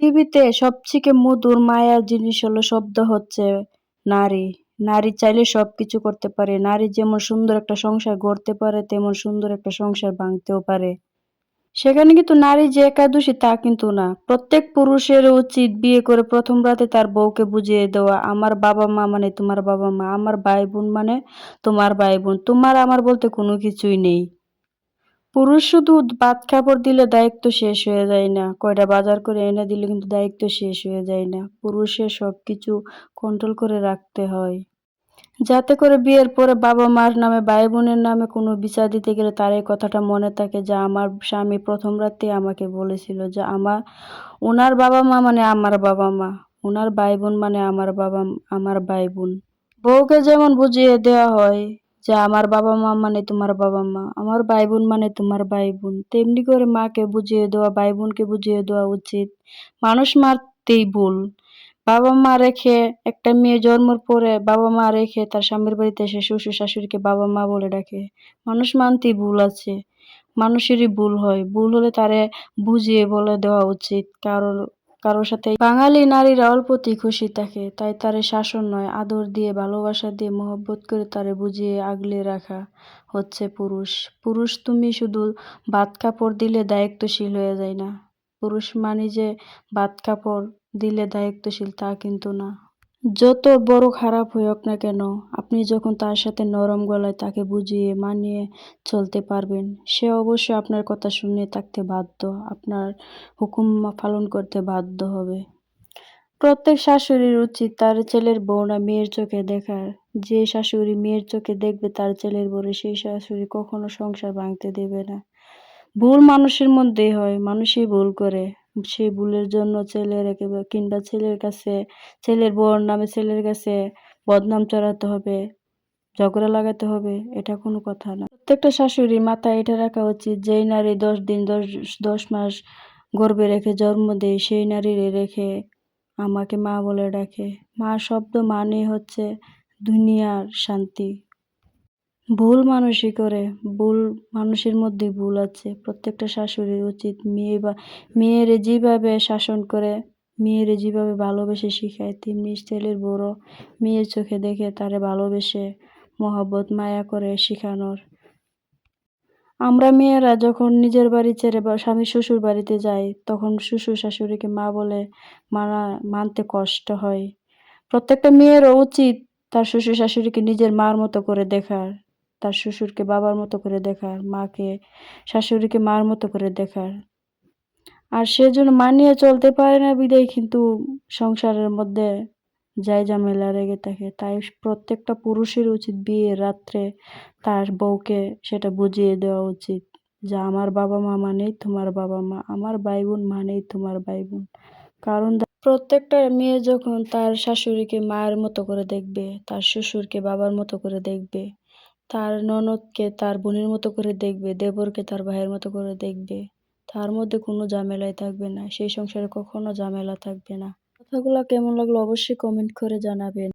পৃথিবীতে সবথেকে মধুর মায়ার জিনিস হলো শব্দ হচ্ছে নারী। নারী চাইলে সব কিছু করতে পারে। নারী যেমন সুন্দর একটা সংসার গড়তে পারে তেমন সুন্দর একটা সংসার ভাঙতেও পারে। সেখানে কিন্তু নারী যে একাদশী তা কিন্তু না। প্রত্যেক পুরুষের উচিত বিয়ে করে প্রথম রাতে তার বউকে বুঝিয়ে দেওয়া আমার বাবা মা মানে তোমার বাবা মা, আমার ভাই বোন মানে তোমার ভাই বোন, তোমার আমার বলতে কোনো কিছুই নেই। পুরুষ শুধু ভাত খাবার দিলে দায়িত্ব শেষ হয়ে যায় না। কয়টা বাজার করে এনে দিলে কিন্তু দায়িত্ব শেষ হয়ে যায় না। পুরুষের সব কিছু কন্ট্রোল করে রাখতে হয়। যাতে করে বিয়ের পরে বাবা মার নামে ভাই বোনের নামে কোনো বিচার দিতে গেলে তার এই কথাটা মনে থাকে যে, আমার স্বামী প্রথম রাতে আমাকে বলেছিল যে, আমার ওনার বাবা মা মানে আমার বাবা মা। ওনার ভাই বোন মানে আমার বাবা, আমার ভাই বোন বউকে যেমন বুঝিয়ে দেওয়া হয় যে আমার বাবা মা মানে তোমার বাবা মা, আমার ভাই বোন মানে তোমার ভাই বোন তেমনি করে মাকে বুঝিয়ে দেওয়া ভাই বোনকে বুঝিয়ে দেওয়া উচিত। মানুষ মারতেই ভুল। বাবা মা রেখে একটা মেয়ে জন্মর পরে বাবা মা রেখে তার স্বামীর বাড়িতে এসে শ্বশুর শাশুড়িকে বাবা মা বলে ডাকে। মানুষ মানতেই ভুল আছে। মানুষেরই ভুল হয়। ভুল হলে তারে বুঝিয়ে বলে দেওয়া উচিত। কারোর কারোর সাথে। বাঙালি নারীরা অল্পতেই খুশি থাকে, তাই তারে শাসন নয়, আদর দিয়ে, ভালোবাসা দিয়ে, মহব্বত করে তারে বুঝিয়ে আগলে রাখা হচ্ছে পুরুষ। পুরুষ তুমি শুধু ভাত কাপড় দিলে দায়িত্বশীল হয়ে যায় না। পুরুষ মানে যে ভাত কাপড় দিলে দায়িত্বশীল তা কিন্তু না। যত বড় খারাপ হোক না কেন আপনি যখন তার সাথে নরম গলায় তাকে বুঝিয়ে মানিয়ে চলতে পারবেন, সে অবশ্যই আপনার কথা শুনে থাকতে বাধ্য, আপনার হুকুম পালন করতে বাধ্য হবে। প্রত্যেক শাশুড়ির উচিত তার ছেলের বউরা মেয়ের চোখে দেখার। যে শাশুড়ি মেয়ের চোখে দেখবে তার ছেলের বউরে সেই শাশুড়ি কখনো সংসার ভাঙতে দেবে না। ভুল মানুষের মধ্যেই হয়, মানুষই ভুল করে। সেই ভুলের জন্য ছেলের কিংবা ছেলের কাছে, ছেলের বউর নামে ছেলের কাছে বদনাম চড়াতে হবে, ঝগড়া লাগাতে হবে, এটা কোনো কথা না। প্রত্যেকটা শাশুড়ি মাথায় এটা রাখা উচিত, যেই নারী দশ দিন, দশ দশ মাস গর্বে রেখে জন্ম দেয়, সেই নারীরে রেখে আমাকে মা বলে ডাকে। মা শব্দ মানে হচ্ছে দুনিয়ার শান্তি। ভুল মানুষই করে, ভুল মানুষের মধ্যে ভুল আছে। প্রত্যেকটা শাশুড়ির উচিত মেয়ে বা, মেয়েরে যেভাবে শাসন করে মেয়েরে যেভাবে ভালোবেসে শিখায়, তেমনি ছেলের বড় মেয়ের চোখে দেখে তারে ভালোবেসে মহব্বত, মায়া করে শিখানোর। আমরা মেয়েরা যখন নিজের বাড়ি ছেড়ে বা স্বামী শ্বশুর বাড়িতে যাই, তখন শ্বশুর শাশুড়িকে মা বলে মানা, মানতে কষ্ট হয়। প্রত্যেকটা মেয়েরও উচিত তার শ্বশুর শাশুড়িকে নিজের মার মতো করে দেখার, তার শ্বশুরকে বাবার মতো করে দেখার, মাকে, শাশুড়িকে মার মতো করে দেখার। আর সেজন্য মানিয়ে চলতে পারে না বিদায়, কিন্তু সংসারের মধ্যে যাই ঝামেলা রেগে থাকে। তাই প্রত্যেকটা পুরুষের উচিত বিয়ের রাত্রে তার বউকে সেটা বুঝিয়ে দেওয়া উচিত যে, আমার বাবা মা মানেই তোমার বাবা মা, আমার ভাই বোন মানেই তোমার ভাই বোন কারণ প্রত্যেকটা মেয়ে যখন তার শাশুড়িকে মায়ের মতো করে দেখবে, তার শ্বশুরকে বাবার মতো করে দেখবে, তার ননদকে তার বোনের মতো করে দেখবে, দেবরকে তার ভাইয়ের মতো করে দেখবে তার মধ্যে কোনো ঝামেলাই থাকবে না, সেই সংসারে কখনো ঝামেলা থাকবে না। কথাগুলো কেমন লাগল অবশ্যই কমেন্ট করে জানাবেন।